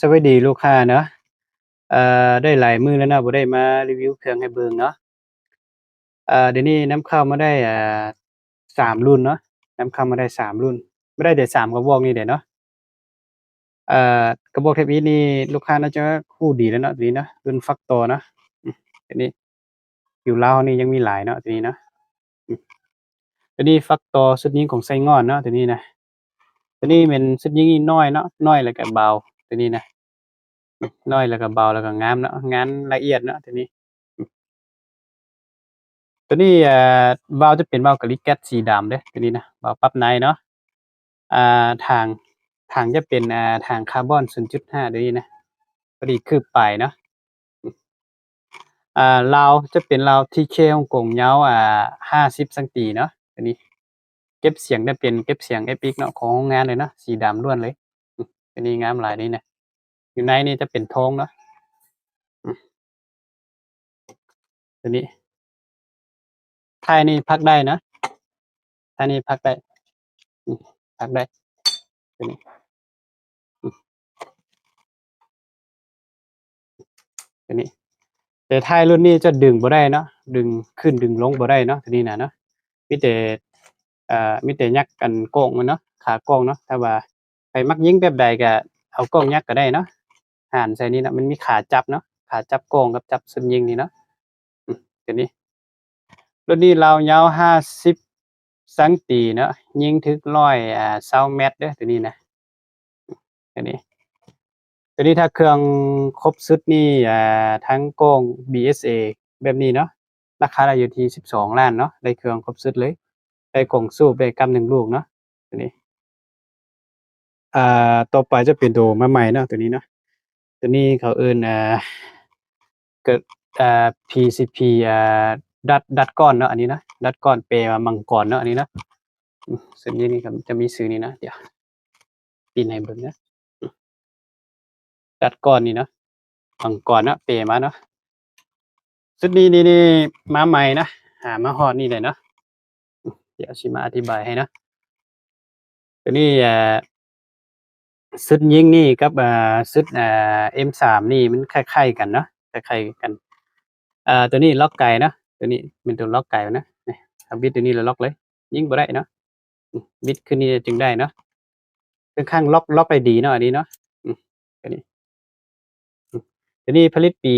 สวัสดีลูกค้าเนาะเอ่อได้หลายมือแล้วเนาะบ่ได้มารีวิวเครื่องให้เบิ่งเนาะเอ่อเดี๋ยวนี้นำเข้ามาได้อ่า3รุ่นเนาะนำเข้ามาได้3รุ่นไมาได้แต่3กระบอกนี่แหละเนาะเอ่อกระบอก Type E นี่ลูกค้าน่าจะฮู้ดีแล้วเนาะตัวนี้เนาะรุ่น Factor เนาะอือตัวนี้ อยู่ลาวนี่ยังมีหลายเนาะตัวนี้เนาะอือตัวนี้ Factor ชุดยิงของไส้งอนเนาะตัวนี้นะตัวนี้เป็นชุดยิงที่น้อยเนาะน้อยแล้วก็เบา ตัวนี้นะน้อยแล้วก็เบาแล้วก็งามเนาะงานละเอียดเนาะตัวนี้ ตัวนี้อ่าวาลจะเป็นวาล์ว Glicat สีดำเด้ตัวนี้นะวาลปรับในเนาะอ่าทางทางจะเป็นอ่าทางคาร์บอน0.5ตัวนี้นะพอดีคืบปลายเนาะอ่าราจะเป็นราว TK ฮ่องกงยาวอ่า50เซนติเนาะตัวนี้ เก็บเสียงได้เป็นเก็บเสียง FX เนาะของโรงงานเลยเนาะสีดำล้วนเลย อือตัวนี้งามหลายนี่นะอยู่ในนี่จะเป็นทองเนาะตัวนี้ท้ายนี่พักได้นะท้ายนี่พักได้พักได้ตัวนี้ตัวนี้ แต่ท้ายรุ่นนี้จะดึงบ่ได้เนาะดึงขึ้นดึงลงบ่ได้เนาะตัวนี้นะเนาะมีแต่อ่ามีแต่ยักอันโก้งมันเนาะขากล้องเนาะถ้าว่า ไผมักยิงแบบใดก็เอากล้องยักก็ได้เนาะห่านใส่นี่นะมันมีขาจับเนาะขาจับกล้องกับจับซุมยิงนี่เนาะอือตัวนี้รุ่นนี้เราวยาว50เซนติเนาะยิงถึก100อ่า20เมตรเด้อตัวนี้นะตัวนี้ตัวนี้ถ้าเครื่องครบชุดนี่อ่าทั้งกล้อง BSA แบบนี้เนาะราคาได้อยู่ที่12ล้านเนาะได้เครื่องครบชุดเลย ได้กล้องสูบได้กำ1ลูกเนาะตัวนี้ อ่าต่อไปจะเป็นตัวมาใหม่เนาะตัวนี้เนาะตัวนี้เขาเอิ้นอ่าก็อ่า PCP อ่าดัดดัดก้อนเนาะอันนี้นะดัดก้อนแปลว่ามังกรเนาะอันนี้นะอือซึ่งนี้นี่ก็จะมีชื่อนี้นะเดี๋ยวปิ่นให้เบิ่งนะดัดก้อนนี่เนาะมังกรเนาะแปลมาเนาะชุดนี้นี่นี่มาใหม่นะหามาฮอดนี่เลยเนาะเดี๋ยวสิมาอธิบายให้เนาะตัวนี้อ่า ชุดยิงนี่กับอ่าชุดอ่า M3 นี่มันคล้ายๆกันเนาะคล้ายๆกันอ่าตัวนี้ล็อกไกลเนาะตัวนี้เป็นตัวล็อกไกลนะนี่ถ้าบิดตัวนี้แล้วล็อกเลย ยิงบ่ได้เนาะบิดขึ้นนี่จึงได้เนาะค่อนข้างล็อกล็อกได้ดีเนาะอันนี้เนาะตัวนี้ตัวนี้ผลิตปี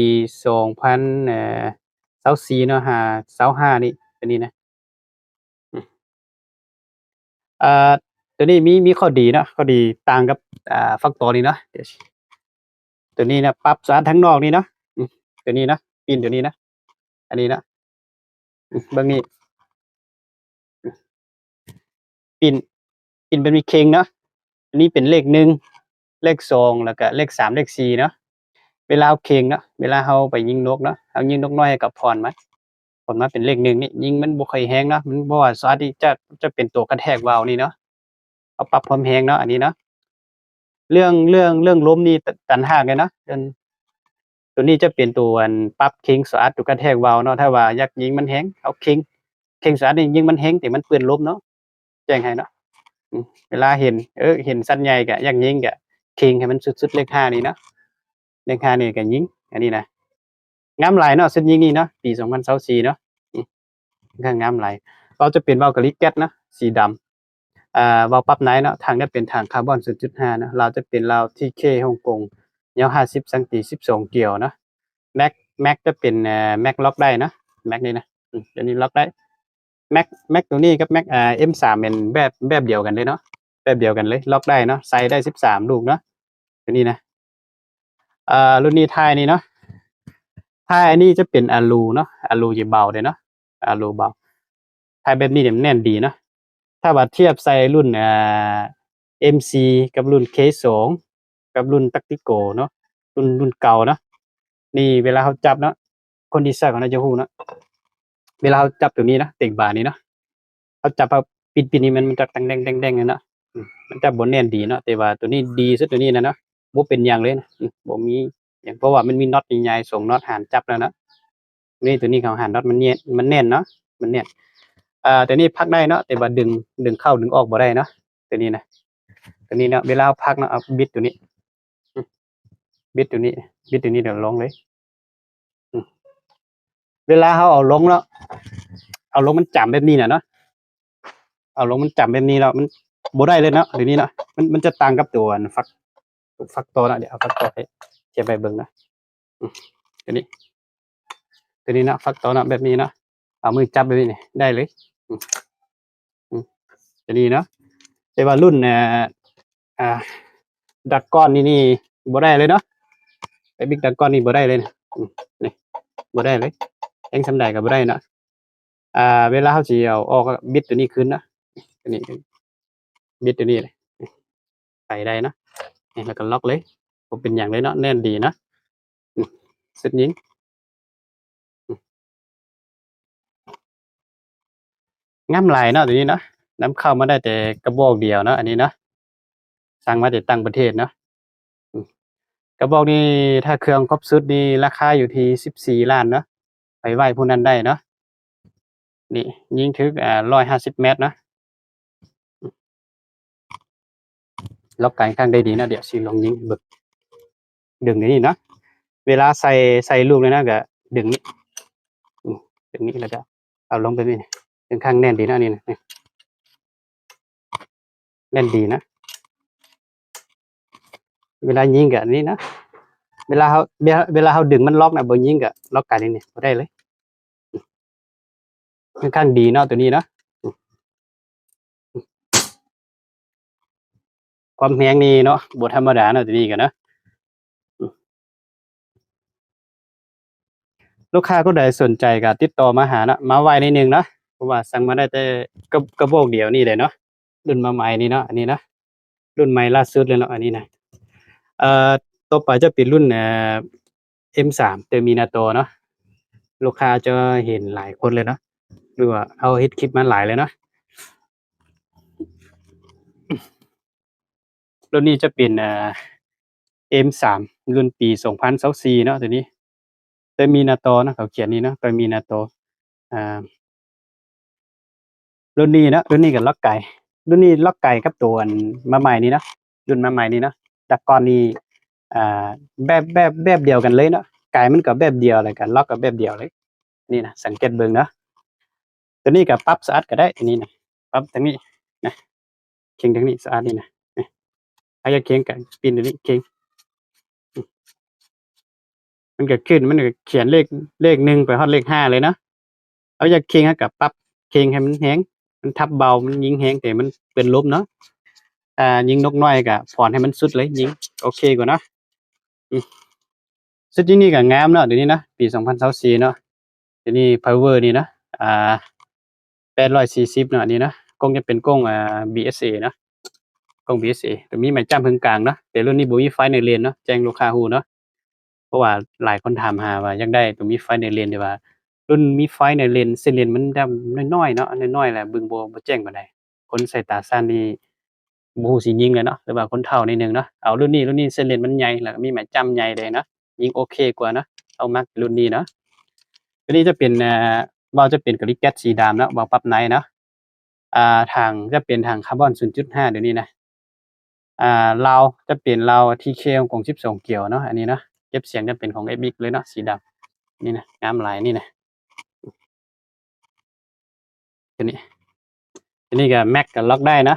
2000เอ่อ24เนาะฮะสาห้านี่ตัวนี้นะอืออ่า ตัวนี้มีมีข้อดีเนาะข้อดีต่างกับอ่า Factor นี่เนาะตัวนี้นะปรับสารทั้งนอกนี่เนาะตัวนี้นะปินตัวนี้นะอันนี้นะบิ่งนี่อือปิ่นปิ่นแบบมีเข่งเนาะอันนี้เป็นเลข1เลข2แล้วก็เลข3เลข4เนาะเวลาเอาเข่งเนาะเวลาเราไปยิงนกเนาะเรายิงนกน้อยก็ผ่อนมาผ่อนมาเป็นเลข1นี่ยิงมันบ่ค่อยแรงเนาะมันเพราะว่าสารที่จะจะเป็นตัวกระแทกวาวนี่เนาะ เราปรับความแรงเนาะอันนี้เนาะเรื่องเรื่องเรื่องล้มนี่ตะต่างหากเลยเนาะเรื่องตัวนี้จะเป็นตัวอันปรับเข่งสารตัวกระแทกวาวเนาะถ้าว่ายากยิงมันแรงเอาเข่งเข่งสารนี่ยิงมันแรงแต่มันเปลืองลมเนาะแจ้งให้เนาะเวลาเห็นเออเห็นสัตว์ใหญ่ก็อยากยิงก็เข่งให้มันสุดๆเลข5นี่เนาะเลข5นี่ก็ยิงอันนี้นะงามหลายเนาะชุดยิงนี่เนาะปี2024เนาะอือค่อนข้างงามหลายวาจะเป็นวาล์ว Glicat เนาะสีดำ อ่าวาปรับในเนาะทางจะเป็นทางคาร์บอน0.5เนาะราจะเป็นราว TK ฮ่องกงยาว50เซนติ12 เกี่ยวเนาะแม็กแม็กจะเป็นเอ่อแม็กล็อกได้เนาะแม็กนี่นะอือตัวนี้ล็อกได้แม็กแม็กตัวนี้กับแม็กเอ่า M3 เป็นแบบแบบเดียวกันเลยเนาะแบบเดียวกันเลย ล็อกได้เนาะใส่ได้ 13 ลูกเนาะตัวนี้นะอ่ารุ่นนี้ท้ายนี่เนาะท้ายอันนี้จะเป็นอะลูเนาะอะลูจะเบาเดะเนาะอะลูเบาท้ายแบบนี้นี่มันแน่นดีเนาะ ถ้าว่าเทียบใส่รุ่นอ่า MC กับรุ่น K2 กับรุ่น Tactical เนาะรุ่นรุ่นเก่าเนาะนี่เวลาเราจับเนาะคนที่ใช้ก็น่าจะรู้เนาะเวลาเราจับตัวนี้เนาะเต็งบานี่เนาะเราจับเอาปิ่นๆนี่มันมันจะแด่งๆๆอะเนาะมันจะบ่แน่นดีเนาะแต่ว่าตัวนี้ดีสุดตัวนี้นะเนาะบ่เป็นหยังเลยนะบ่มีหยังเพราะว่ามันมีน็อตใหญ่ๆ2น็อตหารจับแล้วนะนี่ตัวนี้เขาหารน็อตมันแน่นมันแน่นเนาะมันแน่น อ่าตัวนี้พักได้เนาะแต่ว่าดึงดึงเข้าดึงออกบ่ได้เนาะตัวนี้นะตัวนี้เนาะเวลาพักเนาะเอาบิดตัวนี้บิดตัวนี้บิดตัวนี้เดี๋ยวลงเลยเวลาเขาเอาลงแล้วเอาลงมันจำแบบนี้น่ะเนาะเอาลงมันจำแบบนี้แล้วมันบ่ได้เลยเนาะเดี๋ยวนี้เนาะมันมันจะต่างกับตัวอันฟักฟักโตนะเดี๋ยวเอาฟักโตให้เทียบไปเบิ่งนะตัวนี้ตัวนี้นะฟักโตนะแบบนี้เนาะเอามือจับแบบนี้ได้เลย อืมอืมตัวนี้เนาะแต่ว่ารุ่นเอ่ออ่าดักก้อนนี่นี่บ่ได้เลยเนาะไอ้บิ๊กดักก้อนนี่บ่ได้เลยนะนี่บ่ได้เลยแองสำใดก็บ่ได้เนาะอ่า เวลาเฮาสิเอาออกบิดตัวนี้ขึ้นนะตัวนี้บิดตัวนี้เลยใส่ได้เนาะนี่แล้วก็ล็อกเลยบ่เป็นหยังเลยเนาะแน่นดีเนาะอืมสุดยิง งามหลายเนาะตัวนี้เนาะนำเข้ามาได้แต่กระบอกเดียวเนาะอันนี้เนาะสั่งมาจากต่างประเทศเนาะกระบอกนี้ถ้าเครื่องครบชุดนี่ราคาอยู่ที่สิบสี่ล้านเนาะไปไหว้ผู้นั้นได้เนาะนี่ยิงถึกอ่าร้อยห้าสิบเมตรเนาะล็อกไกลข้างได้ดีนะเดี๋ยวสิลองยิงบิกดึงในนี่เนาะเวลาใส่ใส่ลูกเลยนะก็ดึงนี้ดึงนี้แล้วก็เอาลงไปนี่ เป็นข้างแน่นดีนะอันนี่นะแน่นดีนะ เวลายิงกับนี่นะเวลาเขาเวลาเวลาเขาดึงมันล็อกนะบนยิงกับล็อกกันนี่นี่บ่ได้เลยค่อนข้างดีเนาะตัวนี้เนาะความแรงนี่เนาะบธรรมดาเนาะตัวนี้กันเนาะลูกค้าก็ได้สนใจก็ติดต่อมาหานะมาไวนิดนึงเนาะ เพราะว่าสั่งมาได้แต่กระกระบอกเดียวนี่เลยเนาะรุ่นมาใหม่นี่เนาะอันนี้เนาะรุ่นใหม่ล่าสุดเลยเนาะอันนี้นะเอ่อต่อไปจะเป็นรุ่นเอ่อ M3 Terminator เนาะลูกค้าจะเห็นหลายคนเลยเนาะหรือว่าเอาเฮ็ดคลิปมาหลายเลยเนาะรุ่นนี้จะเป็นเอ่อ M3 รุ่นปี2024เนาะตัวนี้ Terminator เนาะเขาเขียนนี่เนาะ Terminator อ่า รุ่นนี้นะรุ่นนี้ก็ล็อกไก่ รุ่นนี้ล็อกไก่กับตัวมาใหม่นี้นะรุ่นมาใหม่นี้นะแต่ก่อนนี้อ่าแบบแบบแบบเดียวกันเลยเนาะไก่มันก็แบบเดียวเลยกันล็อกก็แบบเดียวเลย นี่นะสังเกตเบิ่งเนาะตัวนี้ก็ปรับสะอาดก็ได้อันนี้นะปรับทางนี้นะเข่งทางนี้สะอาดนี่นะนี่ถ้ายาเข่งกันปีนตัวนี้เข่งมันก็ขึ้นมันก็เขียนเลขเลขหนึ่งไปฮอดเลขห้าเลยเนาะเอาอยากเข่งให้กับปรับเข่งให้มันแห้ง มันทับเบา มันยิงแฮงแต่มันเป็นลบเนาะอ่ายิงนกน้อยก็ผ่อนให้มันสุดเลยยิง โอเคกว่าเนาะสุดที่นี่ก็งามเนาะเดี๋ยวนี้นะปี2024เนาะเดี๋ยวนี้ power นี่นะอ่า840เนาะนนี้นะกล้องจะเป็นกล้องอ่า BSA เนาะกล้อง BSA แต่มีไม้จ้ำพึงกลางเนาะแต่รุ่นนี้บ่มีไฟในเลนเนาะแจ้งลูกค้าฮู้เนาะเพราะว่าหลายคนถามหาว่ายากได้ตัวมีไฟในเลนแต่ว่า รุ่นมีไฟในเลนเส้นเลนมันดำน้อยๆเนาะน้อยๆแหละเบิ่งบ่บ่แจ้งปานใดคนใสายตาสั้นนี่บ่ฮู้สิยิงเลยเนาะหรือว่าคนเฒ่านิดนึงเนาะเอารุ่นนี้รุ่นนี้เส้นเลนมันใหญ่แล้วมีไม้จ้ำใหญ่เลยเนาะยิงโอเคกว่าเนาะเอามักรุ่นนี้เนาะตัวนี้จะเป็นเอ่อเว้าจะเป็นกะลิแก๊สสีดำเนาะว้าปรับในเนาะอ่าทางจะเป็นทางคาร์บอน 0.5 เดี๋ยวนี้นะอ่าลาจะเป็นลาว TK ของ12เกี่ยวเนาะอันนี้เนาะเก็บเสียงจะเป็นของ Epic เลยเนาะสีดำนี่นะงามหลายนี่นะ ตัวนี้ตัวนี้ก็แม็กก็ล็อกได้นะ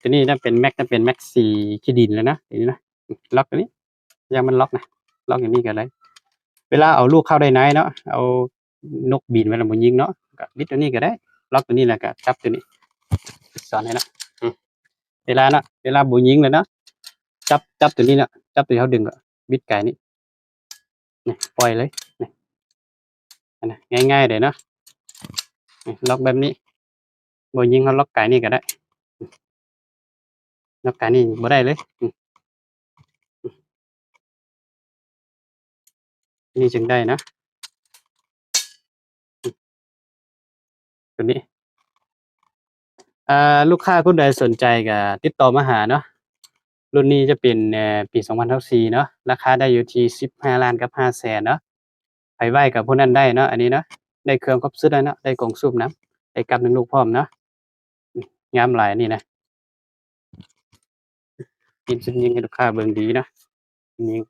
ตัวนี้ถ้าเป็นแม็กถ้าเป็นแม็กสี่ขี้ดินแล้วนะตัวนี้นะล็อกตัวนี้ยังมันล็อกนะล็อกอย่างนี้ก็ได้เวลาเอาลูกเข้าได้ไหนเนาะเอานกบินเวลามันยิงเนาะก็บิดตัวนี้ก็ได้ ล็อกตัวนี้แล้วก็จับตัวนี้สอนให้นะเวลาเนาะเวลาบุญยิงเลยเนาะจับจับตัวนี้เนาะจับตัวเขาดึงก็บิดไก่นี่นี่ปล่อยเลยนี่ง่ายๆเลยเนาะ ล็อกแบบนี้บ่ยิงเขาล็อกไก่นี่ก็ได้ล็อกไก่นี่บ่ได้เลยนี่จึงได้นะตัวนี้อ่าลูกค้าคนใดสนใจก็ติดต่อมาหาเนาะรุ่นนี้จะเป็นเอ่อปี2024เนาะราคาได้อยู่ที่15ล้านกับ5แสนเนาะไปไหว้กับพวกนั้นได้เนาะอันนี้เนาะ ในเครื่องครบซื้อได้นะได้กล่องซุปนะได้กับหนึ่งลูกพร้อมนะงามหลายนี่นะกินซึ่งยิงให้ลูกค้าเบิ่งดีนะยิง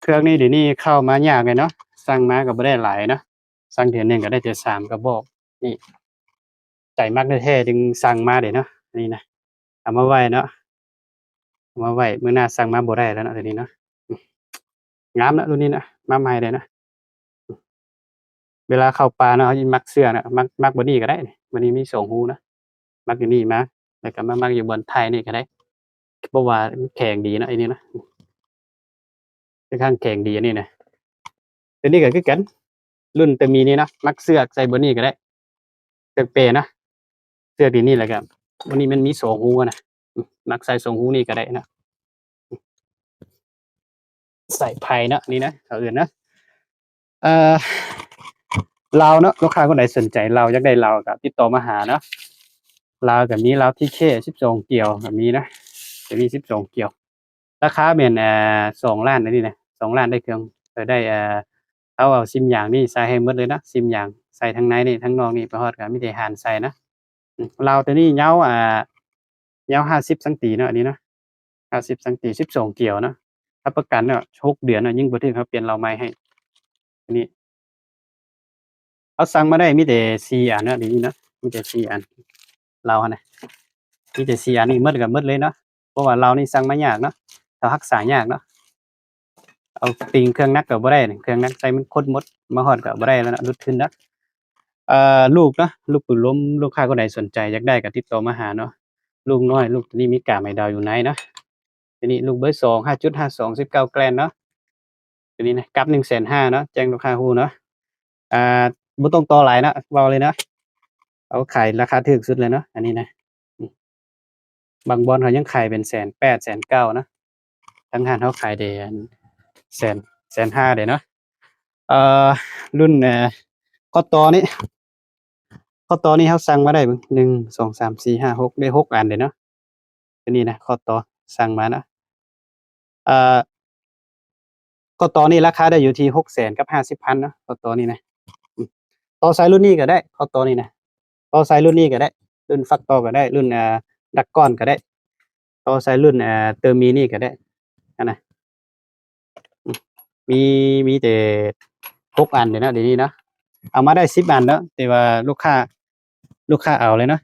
เครื่องนี้เดี๋ยวนี้เข้ามายากเลยเนาะสั่งมาก็ไม่ได้หลายนะสั่งเทียนหนึ่งก็ได้เทียนสามกระบอกนี่ใจมากแท้ๆจึงสั่งมาเดี๋ยวนะนี่นะเอามาไว้เนาะ มาไหว้มื้อหน้าสั่งมาบ่ได้แล้วนะเดี๋ยวนี้เนาะงามนะรุ่นนี้นะมาใหม่เลยนะเวลาเข้าป่าเนาะเขาสิมักเสื้อนะมักมักบ่นี้ก็ได้นี่บ่นี้มีสองหูนะมักอยู่นี่มาแล้วก็มามักอยู่บนไทยนี่ก็ได้เพราะว่านแข็งดีนะไอ้นี่นะค่อนข้างแข็งดีอันนี้นะตัวนี้ก็คือกัน รุ่นแต่มีนี่นะมักเสื้อใส่บนนี้ก็ได้เสื้อเปนะเสื้อดีนี่แหละครับวันนี้มันมีสองหูนะ มักใส่สองหูนี่ก็ได้นะใส่ไผ่เนาะนี่นะเขาอื่นนะเอ่อลาวเนาะลูกค้าคนไหนสนใจเราวอยากได้เราวก็ติดต่อมาหาเนาะลาวกับมีลาวที่เคสิบสองเกี่ยวกับมีนะจะมีสิบสองเกี่ยว ราคาเป็นเอ่อสองล้านนะนี่นะสองล้านได้เครื่องเออได้เอ่อเอาเอาซิมอย่างนี่ใส่ให้หมดเลยนะซิมอย่างใส่ทั้งในนี่ทั้งนอกนี่ไปฮอดกับมีแต่หานใส่นะอืมเราตัวนี้ยาอ่า ยาวห้าสิบสังตีเนาะอันนี้เนาะห้าสิบสังตีสิบสองเกี่ยวเนาะรับประกันเนาะหกเดือนเนาะยิ่งบ่ถึงเขาเปลี่ยนเราวใหม่ให้ อันนี้ เอาสั่งมาได้มีแต่สี่อันเนาะเดี๋ยวนี้เนาะมีแต่สี่อัน เราวหั่นน่ะมีแต่สี่อันนี่หมดกับหมดเลยเนาะเพราะว่าเรานี่สั่งมายากเนาะเรารักษายากเนาะเอาติงเครื่องนักก็บ่ได้เครื่องนักใส่มันคดมดมาฮอดก็บ่ได้แล้วนะรุดขึ้นนะเอ่อลูกเนาะลูกปืนล้มลูกค้าคนใดสนใจอยากได้ก็ติดต่อมาหาเนาะ ลูกน้อย ลูกตัวนี้มีกาไม่ดาวอยู่ไหนเนาะตัวนี้ลูกเบอร์2 5.52 19แกรนเนาะตัวนี้นะกับ150,000เนาะแจ้งลูกค้าฮูเนาะอ่าบ่ต้องต่อหลายนะเว้าเลยเนาะเอาขายราคาถูกสุดเลยเนาะอันนี้นะบางบอนเขายังขายเป็นแสนแปดแสนเก้านะทางห้านเขาขายได้อันแสนแสนห้าเดี๋ยวเนาะเอ่อรุ่นเอ่อข้อต่อนี้ ข้อต่อนี้เขาสั่งมาได้เบิ่งหนึ่งสองสามสี่ห้าหกได้หกอันเลยเนาะตัวนี้นะข้อต่อสั่งมานะเอ่อข้อต่อนี้ราคาได้อยู่ที่หกแสนกับห้าสิบพันเนาะข้อต่อนี้นะต่อสายรุ่นนี้ก็ได้ข้อต่อนี้นะต่อสายรุ่นนี้ก็ได้ รุ่นฟักต่อก็ได้ รุ่นเอ่อดักก้อนก็ได้ต่อสายรุ่นเอ่อเตอร์มีนี่ก็ได้อันนะมีมีแต่หกอันเดี๋ยวนะเดี๋ยวนี้นะเอามาได้สิบอันแล้วแต่ว่าลูกค้า ลูกค้าเอาเลยเนาะ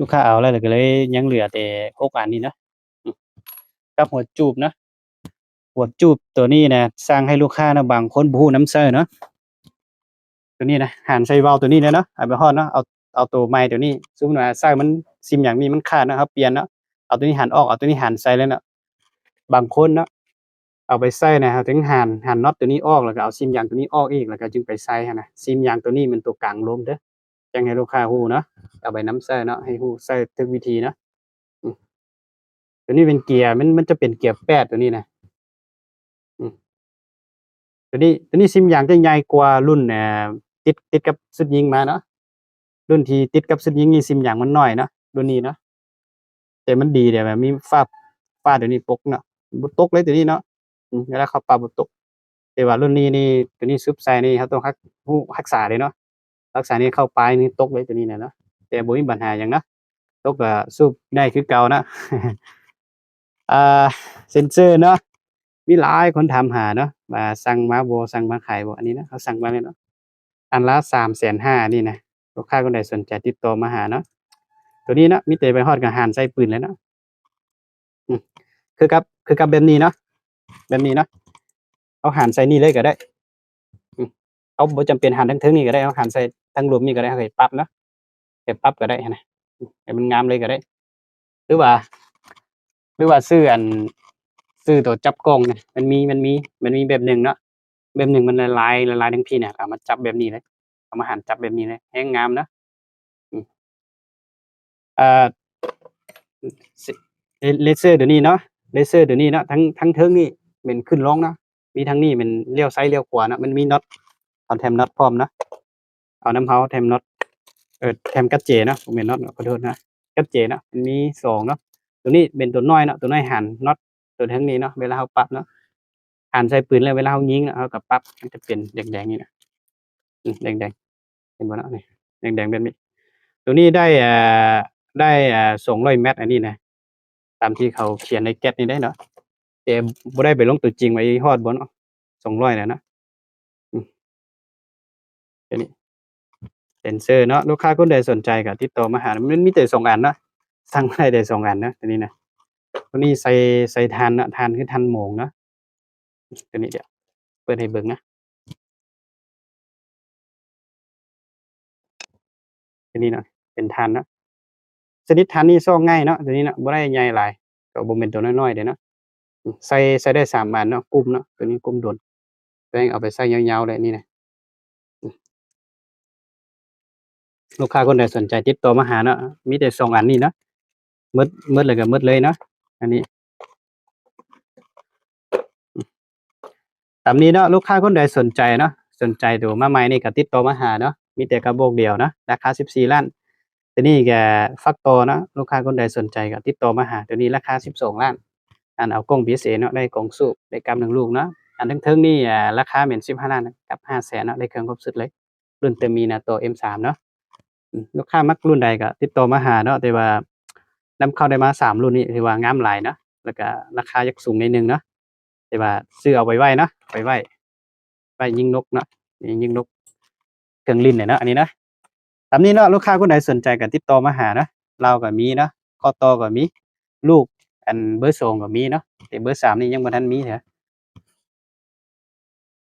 ลูกค้าเอาแล้วก็เลยยังเหลือแต่หกอันนี้นะกับหัวจูบนะหัวจูบตัวนี้นะสร้างให้ลูกค้านะบางคนบูน้ำเซอร์เนาะตัวนี้นะหันใส่เว้าตัวนี้เลยเนาะเอาไปฮอดเนาะเอาเอาตัวใหม่ตัวนี้สมมุติว่าสร้างมันซิมอย่างนี้มันขาดนะครับเปลี่ยนเนาะเอาตัวนี้หันออกเอาตัวนี้หันใส่เลยเนาะบางคนเนาะเอาไปใส่นะครับถึงหันหันน็อตตัวนี้ออกแล้วก็เอาซิมยางตัวนี้ออกอีกแล้วก็จึงไปใส่นะซิมยางตัวนี้มันตัวกลางลมเด้อ แจ้งให้ลูกค้าฮู้เนาะเอาไปน้ำใส่เนาะให้ฮู้ใส่ทุกวิธีเนาะอืมตัวนี้เป็นเกียร์มันมันจะเป็นเกียร์แปดตัวนี้นะอืมตัวนี้ตัวนี้ซิมยางจะใหญ่กว่ารุ่นเอ่อติดติดกับสุดยิงมาเนาะรุ่นที่ติดกับสุดยิงนี่ซิมยางมันน้อยเนาะรุ่นนี้เนาะแต่มันดีเดี๋ยวแบบมีฟ้าฟ้าเดี๋ยวนี้ปกเนาะบ่ตกเลยตัวนี้เนาะอืมเวลาเขาปรับบ่ตกแต่ว่ารุ่นนี้นี่ตัวนี้ซึบใส่นี่เขาต้องรักรู้รักษาเลยเนาะ รักษานี่เข้าปลายนี่ตกเลยตัวนี้นะเนาะแต่บ่มีปัญหาหยังเนาะตกก็สูบได้คือเก่านะอ่าเซนเซอร์เนาะมีหลายคนถามหาเนาะว่าสั่งมาโบสั่งมาขายบ่อันนี้นะเขาสั่งมาเลยเนาะอันละ350,000นี่นะลูกค้าคนใดสนใจติดต่อมาหาเนาะตัวนี้เนาะมีแต่ไปฮอดก็หารใส่ปืนเลยเนาะคือกับคือกับแบบนี้เนาะแบบนี้เนาะเอาหันใส่นี่เลยก็ได้ เอาบ่จำเป็นหันทั้งเทิงนี่ก็ได้เอาหันใส่ ทั้งรวมนี่ก็ได้เอาให้ปรับเนาะให้ปรับก็ได้หั้นะมให้มันงามเลยก็ได้ หรือว่า หรือว่าซื้ออันซื้อตัวจับกล้องเนี่ยมันมีมันมีมันมีแบบหนึ่งเนาะแบบหนึ่งมันละลายละลายทั้งพี่เนี่ยเอามาจับแบบนี้เลยเอามาหันจับแบบนี้เลยแฮงงามเนาะอ่าเลเซอร์เดี๋ยวนี้เนาะเลเซอร์เดี๋ยวนี้เนาะทั้งทั้งเทิงนี่เป็นขึ้นลงเนาะมีทั้งนี้เป็นเลี้ยวซ้ายเลี้ยวขวาเนาะมันมีน็อตเอาแถมน็อตพร้อมเนาะ เอาน้ำเฮาแถมน็อตเออแถมกัดเจเนาะผมเป็นน็อตขอโทษนะกัดเจเนาะมันมีสองเนาะตัวนี้เป็นตัวน้อยเนาะตัวน้อยหันน็อตตัวทั้งนี้เนาะเวลาเฮาปรับเนาะหันใส่ปืนแล้วเวลาเฮายิงเนาะเฮาก็ปรับมันจะเป็นแดงๆนี่นะแดงๆเห็นบ่เนาะนี่แดงๆแบบนี้ ตัวนี้ได้อ่าได้อ่า200แมตต์อันนี้นะตามที่เขาเขียนในแก๊สนี่ได้เนาะแต่บ่ได้ไปลงตัวจริงไว้ฮอดบ่เนาะสองร้อยแล้วเนาะอืมตัวนี้ เซนเซอร์เนาะลูกค้าคนใดสนใจก็ติดต่อมาหา มันมีแต่สองอันเนาะสั่งมาได้แต่สองอันนะตัวนี้นะตัวนี้ใส่ใส่ทานเนาะทานคือทานหมงเนาะตัวนี้เดี๋ยวเปิดให้เบิ่งนะตัวนี้เนาะเป็นทานเนาะชนิดทานนี่ซ่อง่ายเนาะตัวนี้เนาะบ่ได้ใหญ่หลายก็บ่แม่นตัวน้อยๆเด้เนาะใส่ใส่ได้สามอันเนาะกุมเนาะตัวนี้กุมโดนตัวเองเอาไปใส่ยาวๆเลยนี่นะ ลูกค้าคนใดสนใจติดต่อมาหาเนาะมีแต่สองอันนี้เนาะหมดหมดเลยก็หมดเลยเนาะอันนี้ตามนี้เนาะลูกค้าคนใดสนใจเนาะสนใจตัวมาใหม่นี่ก็ติดต่อมาหาเนาะมีแต่กระบอกเดียวเนาะราคา14ล้านตัวนี้แกฟักตัวเนาะลูกค้าคนใดสนใจก็ติดต่อมาหาตัวนี้ราคา12ล้านอันเอากล้อง PSA เนาะได้กล้องสูบได้กำหนึ่งลูกเนาะอันเทิงๆนี่อ่าราคาเหมือน15ล้านกับ5แสนเนาะได้เครื่องครบสุดเลยรุ่นเตมมีนาโตัว M3 เนาะ ลูกค้ามักรุ่นใดก็ติดต่อมาหาเนาะแต่ว่านำเข้าได้มาสามรุ่นนี้ถือว่างามหลายเนาะแล้วก็ราคายักสูงนิดนึงเนาะแต่ว่าซื้อเอาไว้ไว้เนาะไว้ไว้ไว้ยิงนกเนาะยิงนกเครื่องลิ้นเนี่ยเนาะอันนี้นะตามนี้เนาะลูกค้าคนใดสนใจก็ติดต่อมาหาเนาะเราก็มีเนาะข้อต่อก็มีลูกอันเบอร์สองก็มีเนาะแต่เบอร์สามนี่ยังบ่ทันมีเถอะ